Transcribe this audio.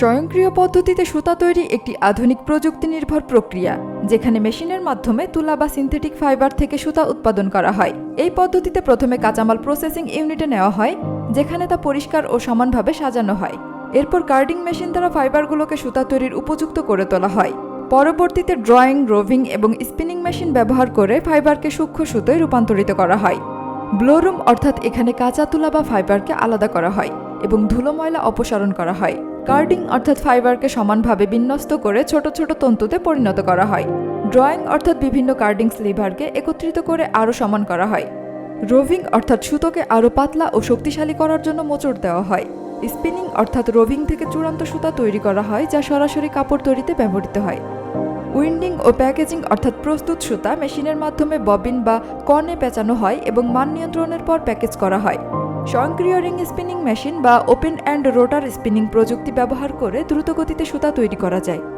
স্বয়ংক্রিয় পদ্ধতিতে সুতা তৈরি একটি আধুনিক প্রযুক্তি নির্ভর প্রক্রিয়া, যেখানে মেশিনের মাধ্যমে তুলা বা সিনথেটিক ফাইবার থেকে সুতা উৎপাদন করা হয়। এই পদ্ধতিতে প্রথমে কাঁচামাল প্রসেসিং ইউনিটে নেওয়া হয়, যেখানে তা পরিষ্কার ও সমানভাবে সাজানো হয়। এরপর কার্ডিং মেশিন দ্বারা ফাইবারগুলোকে সুতা তৈরির উপযুক্ত করে তোলা হয়। পরবর্তীতে ড্রয়িং, রোভিং এবং স্পিনিং মেশিন ব্যবহার করে ফাইবারকে সূক্ষ্ম সুতোয় রূপান্তরিত করা হয়। ব্লোরুম অর্থাৎ এখানে কাঁচা তুলা বা ফাইবারকে আলাদা করা হয় এবং ধুলো ময়লা অপসারণ করা হয়। কার্ডিং অর্থাৎ ফাইবারকে সমানভাবে বিন্যস্ত করে ছোট ছোট তন্তুতে পরিণত করা হয়। ড্রয়িং অর্থাৎ বিভিন্ন কার্ডিং স্লিভারকে একত্রিত করে আরও সমান করা হয়। রোভিং অর্থাৎ সুতোকে আরও পাতলা ও শক্তিশালী করার জন্য মোচড় দেওয়া হয়। স্পিনিং অর্থাৎ রোভিং থেকে চূড়ান্ত সুতা তৈরি করা হয়, যা সরাসরি কাপড় তৈরিতে ব্যবহৃত হয়। উইন্ডিং ও প্যাকেজিং অর্থাৎ প্রস্তুত সুতা মেশিনের মাধ্যমে ববিন বা কর্নে পেঁচানো হয় এবং মান নিয়ন্ত্রণের পর প্যাকেজ করা হয়। স্বয়ংক্রিয় রিং স্পিনিং মেশিন বা ওপেন অ্যান্ড রোটার স্পিনিং প্রযুক্তি ব্যবহার করে দ্রুতগতিতে সুতা তৈরি করা যায়।